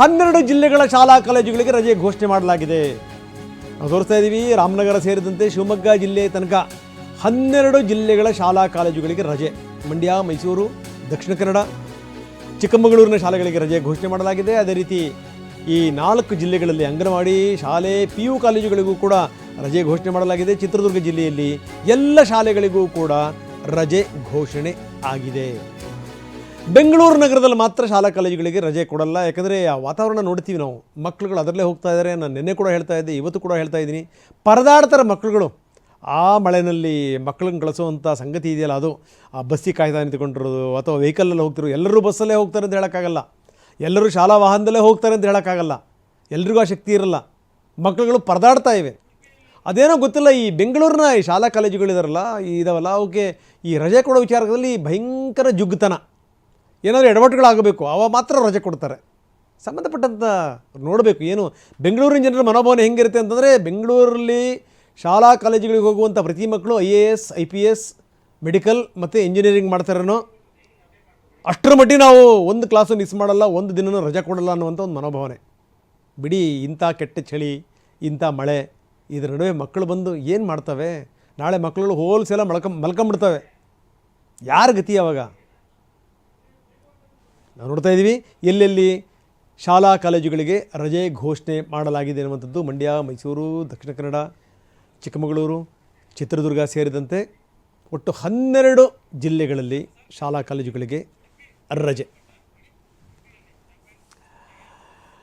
ಹನ್ನೆರಡು ಜಿಲ್ಲೆಗಳ ಶಾಲಾ ಕಾಲೇಜುಗಳಿಗೆ ರಜೆ ಘೋಷಣೆ ಮಾಡಲಾಗಿದೆ. ನಾವು ತೋರಿಸ್ತಾ ಇದ್ದೀವಿ ರಾಮನಗರ ಸೇರಿದಂತೆ ಶಿವಮೊಗ್ಗ ಜಿಲ್ಲೆ ತನಕ ಹನ್ನೆರಡು ಜಿಲ್ಲೆಗಳ ಶಾಲಾ ಕಾಲೇಜುಗಳಿಗೆ ರಜೆ. ಮಂಡ್ಯ, ಮೈಸೂರು, ದಕ್ಷಿಣ ಕನ್ನಡ, ಚಿಕ್ಕಮಗಳೂರಿನ ಶಾಲೆಗಳಿಗೆ ರಜೆ ಘೋಷಣೆ ಮಾಡಲಾಗಿದೆ. ಅದೇ ರೀತಿ ಈ ನಾಲ್ಕು ಜಿಲ್ಲೆಗಳಲ್ಲಿ ಅಂಗನವಾಡಿ, ಶಾಲೆ ಪಿ ಯು ಕಾಲೇಜುಗಳಿಗೂ ಕೂಡ ರಜೆ ಘೋಷಣೆ ಮಾಡಲಾಗಿದೆ. ಚಿತ್ರದುರ್ಗ ಜಿಲ್ಲೆಯಲ್ಲಿ ಎಲ್ಲ ಶಾಲೆಗಳಿಗೂ ಕೂಡ ರಜೆ ಘೋಷಣೆ ಆಗಿದೆ. ಬೆಂಗಳೂರು ನಗರದಲ್ಲಿ ಮಾತ್ರ ಶಾಲಾ ಕಾಲೇಜುಗಳಿಗೆ ರಜೆ ಕೊಡಲ್ಲ. ಯಾಕಂದರೆ ಆ ವಾತಾವರಣ ನೋಡ್ತೀವಿ ನಾವು. ಮಕ್ಕಳುಗಳು ಅದರಲ್ಲೇ ಹೋಗ್ತಾ ಇದ್ದಾರೆ ನಾನು ನಿನ್ನೆ ಕೂಡ ಹೇಳ್ತಾ ಇದ್ದೆ, ಇವತ್ತು ಕೂಡ ಹೇಳ್ತಾ ಇದ್ದೀನಿ. ಪರದಾಡ್ತಾರೆ ಮಕ್ಕಳುಗಳು ಆ ಮಳೆಯಲ್ಲಿ ಮಕ್ಕಳನ್ನ ಕಳಿಸುವಂಥ ಸಂಗತಿ ಇದೆಯಲ್ಲ ಅದು. ಆ ಬಸ್ಸಿಗೆ ಕಾಯ್ತಾ ನಿಂತ್ಕೊಂಡಿರೋದು ಅಥವಾ ವೆಹಿಕಲಲ್ಲಿ ಹೋಗ್ತಿರೋ ಎಲ್ಲರೂ ಬಸ್ಸಲ್ಲೇ ಹೋಗ್ತಾರೆ ಅಂತ ಹೇಳೋಕ್ಕಾಗಲ್ಲ. ಎಲ್ಲರೂ ಶಾಲಾ ವಾಹನದಲ್ಲೇ ಹೋಗ್ತಾರೆ ಅಂತ ಹೇಳೋಕ್ಕಾಗಲ್ಲ. ಎಲ್ರಿಗೂ ಆ ಶಕ್ತಿ ಇರಲ್ಲ. ಮಕ್ಕಳುಗಳು ಪರದಾಡ್ತಾ ಇವೆ. ಅದೇನೋ ಗೊತ್ತಿಲ್ಲ, ಈ ಬೆಂಗಳೂರಿನ ಈ ಶಾಲಾ ಕಾಲೇಜುಗಳಿದಾರಲ್ಲ ಇದಾವಲ್ಲ ಅವಕ್ಕೆ ಈ ರಜೆ ಕೊಡೋ ವಿಚಾರದಲ್ಲಿ ಭಯಂಕರ ಜುಗ್ಗುತನ. ಏನಾದರೂ ಎಡವಟ್ಟುಗಳಾಗಬೇಕು ಅವ ಮಾತ್ರ ರಜೆ ಕೊಡ್ತಾರೆ. ಸಂಬಂಧಪಟ್ಟಂಥ ನೋಡಬೇಕು, ಏನು ಬೆಂಗಳೂರಿನ ಜನರ ಮನೋಭಾವನೆ ಹೆಂಗಿರುತ್ತೆ ಅಂತಂದರೆ, ಬೆಂಗಳೂರಲ್ಲಿ ಶಾಲಾ ಕಾಲೇಜುಗಳಿಗೆ ಹೋಗುವಂಥ ಪ್ರತಿ ಮಕ್ಕಳು I A S, I P S, medical ಮತ್ತು ಇಂಜಿನಿಯರಿಂಗ್ ಮಾಡ್ತಾರೇನೋ, ಅಷ್ಟರ ಮಟ್ಟಿಗೆ ನಾವು ಒಂದು ಕ್ಲಾಸು ಮಿಸ್ ಮಾಡಲ್ಲ, ಒಂದು ದಿನನೂ ರಜೆ ಕೊಡಲ್ಲ ಅನ್ನುವಂಥ ಒಂದು ಮನೋಭಾವನೆ. ಬಿಡಿ, ಇಂಥ ಕೆಟ್ಟ ಚಳಿ, ಇಂಥ ಮಳೆ, ಇದರ ನಡುವೆ ಮಕ್ಕಳು ಬಂದು ಏನು ಮಾಡ್ತವೆ? ನಾಳೆ ಮಕ್ಕಳು ಹೋಲ್ಸೆಲ್ಲ ಮಲ್ಕ, ಮಲ್ಕೊಂಬಿಡ್ತವೆ. ಯಾರ ಗತಿ ಅವಾಗ? ನಾವು ನೋಡ್ತಾ ಇದ್ದೀವಿ, ಎಲ್ಲೆಲ್ಲಿ ಶಾಲಾ ಕಾಲೇಜುಗಳಿಗೆ ರಜೆ ಘೋಷಣೆ ಮಾಡಲಾಗಿದೆ ಅನ್ನುವಂಥದ್ದು ಮಂಡ್ಯ, ಮೈಸೂರು, ದಕ್ಷಿಣ ಕನ್ನಡ, ಚಿಕ್ಕಮಗಳೂರು, ಚಿತ್ರದುರ್ಗ ಸೇರಿದಂತೆ ಒಟ್ಟು ಹನ್ನೆರಡು ಜಿಲ್ಲೆಗಳಲ್ಲಿ ಶಾಲಾ ಕಾಲೇಜುಗಳಿಗೆ ರಜೆ.